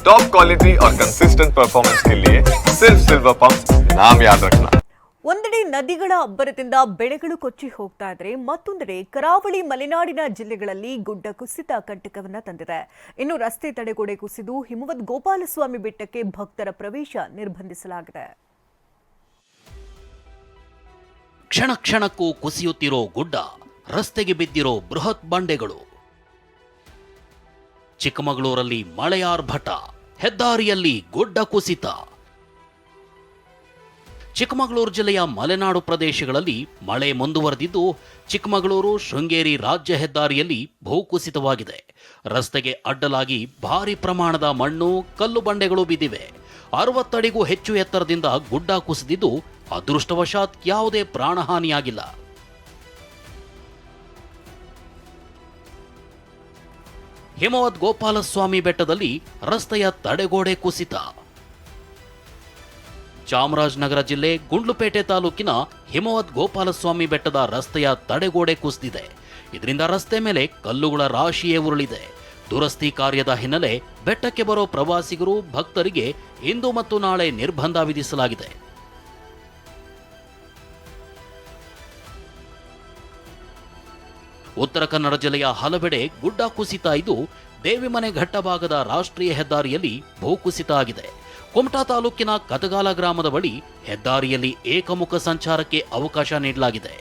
Top quality और consistent performance के लिए सिर्फ सिल्वर पंप नाम याद रखना ಒಂದೆಡೆ ನದಿಗಳ ಅಬ್ಬರದಿಂದ ಬೆಳೆಗಳು ಕೊಚ್ಚಿ ಹೋಗ್ತಾ ಇದ್ರೆ ಮತ್ತೊಂದೆಡೆ ಕರಾವಳಿ ಮಲೆನಾಡಿನ ಜಿಲ್ಲೆಗಳಲ್ಲಿ ಗುಡ್ಡ ಕುಸಿತ ಕಂಟಕವನ್ನ ತಂದಿದೆ ಇನ್ನು ರಸ್ತೆ ತಡೆಗೋಡೆ ಕುಸಿದು ಹಿಮವದ್ ಗೋಪಾಲಸ್ವಾಮಿ ಬೆಟ್ಟಕ್ಕೆ ಭಕ್ತರ ಪ್ರವೇಶ ನಿರ್ಬಂಧಿಸಲಾಗಿದೆ ಕ್ಷಣ ಕ್ಷಣಕ್ಕೂ ಕುಸಿಯುತ್ತಿರೋ ಗುಡ್ಡ ರಸ್ತೆಗೆ ಬಿದ್ದಿರೋ ಬೃಹತ್ ಬಂಡೆಗಳು ಚಿಕ್ಕಮಗಳೂರಲ್ಲಿ ಮಳೆಯಾರ್ಭಟ ಹೆದ್ದಾರಿಯಲ್ಲಿ ಗುಡ್ಡ ಕುಸಿತ. ಚಿಕ್ಕಮಗಳೂರು ಜಿಲ್ಲೆಯ ಮಲೆನಾಡು ಪ್ರದೇಶಗಳಲ್ಲಿ ಮಳೆ ಮುಂದುವರೆದಿದ್ದು, ಚಿಕ್ಕಮಗಳೂರು ಶೃಂಗೇರಿ ರಾಜ್ಯ ಹೆದ್ದಾರಿಯಲ್ಲಿ ಭೂಕುಸಿತವಾಗಿದೆ ರಸ್ತೆಗೆ ಅಡ್ಡಲಾಗಿ ಭಾರಿ ಪ್ರಮಾಣದ ಮಣ್ಣು, ಕಲ್ಲು ಬಂಡೆಗಳು ಬಿದ್ದಿವೆ. ಅರವತ್ತಡಿಗೂ ಹೆಚ್ಚು ಎತ್ತರದಿಂದ ಗುಡ್ಡ ಕುಸಿದಿದ್ದು, ಅದೃಷ್ಟವಶಾತ್ ಯಾವುದೇ ಪ್ರಾಣಹಾನಿಯಾಗಿಲ್ಲ. ಹಿಮವದ್ ಗೋಪಾಲಸ್ವಾಮಿ ಬೆಟ್ಟದಲ್ಲಿ ರಸ್ತೆಯ ತಡೆಗೋಡೆ ಕುಸಿತ. ಚಾಮರಾಜನಗರ ಜಿಲ್ಲೆ ಗುಂಡ್ಲುಪೇಟೆ ತಾಲೂಕಿನ ಹಿಮವದ್ ಗೋಪಾಲಸ್ವಾಮಿ ಬೆಟ್ಟದ ರಸ್ತೆಯ ತಡೆಗೋಡೆ ಕುಸಿದಿದೆ. ಇದರಿಂದ ರಸ್ತೆ ಮೇಲೆ ಕಲ್ಲುಗಳ ರಾಶಿಯೇ ಉರುಳಿದೆ. ದುರಸ್ತಿ ಕಾರ್ಯದ ಹಿನ್ನೆಲೆ ಬೆಟ್ಟಕ್ಕೆ ಬರೋ ಪ್ರವಾಸಿಗರು, ಭಕ್ತರಿಗೆ ಇಂದು ಮತ್ತು ನಾಳೆ ನಿರ್ಬಂಧ ವಿಧಿಸಲಾಗಿದೆ. ಉತ್ತರ ಕನ್ನಡ ಜಿಲ್ಲೆಯ ಹಲವೆಡೆ ಗುಡ್ಡ ಕುಸಿತ ಇದ್ದು ದೇವಿಮನೆ ಘಟ್ಟಭಾಗದ ರಾಷ್ಟ್ರೀಯ ಹೆದ್ದಾರಿಯಲ್ಲಿ ಭೂಕುಸಿತ ಆಗಿದೆ. ಕುಮಟಾ ತಾಲೂಕಿನ ಕದಗಾಲ ಗ್ರಾಮದ ಬಳಿ ಹೆದ್ದಾರಿಯಲ್ಲಿ ಏಕಮುಖ ಸಂಚಾರಕ್ಕೆ ಅವಕಾಶ ನೀಡಲಾಗಿದೆ.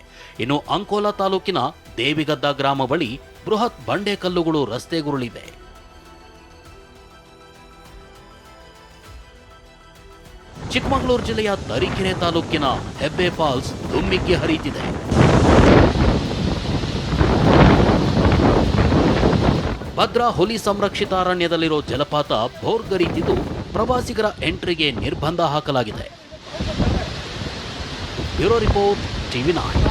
ಇನ್ನು ಅಂಕೋಲಾ ತಾಲೂಕಿನ ದೇವಿಗದ್ದ ಗ್ರಾಮ ಬಳಿ ಬೃಹತ್ ಬಂಡೆ ಕಲ್ಲುಗಳು ರಸ್ತೆಗುರುಳಿವೆ ಚಿಕ್ಕಮಗಳೂರು ಜಿಲ್ಲೆಯ ತರೀಕೆರೆ ತಾಲೂಕಿನ ಹೆಬ್ಬೆ ಫಾಲ್ಸ್ ದುಮ್ಮಿಕ್ಕಿ ಹರಿಯುತ್ತಿದೆ. ಭದ್ರಾ ಹುಲಿ ಸಂರಕ್ಷಿತ ಅರಣ್ಯದಲ್ಲಿರೋ ಜಲಪಾತ ಭೋರ್ಗರಿತಿದ್ದು ಪ್ರವಾಸಿಗರ ಎಂಟ್ರಿಗೆ ನಿರ್ಬಂಧ ಹಾಕಲಾಗಿದೆ. Bureau report TV nine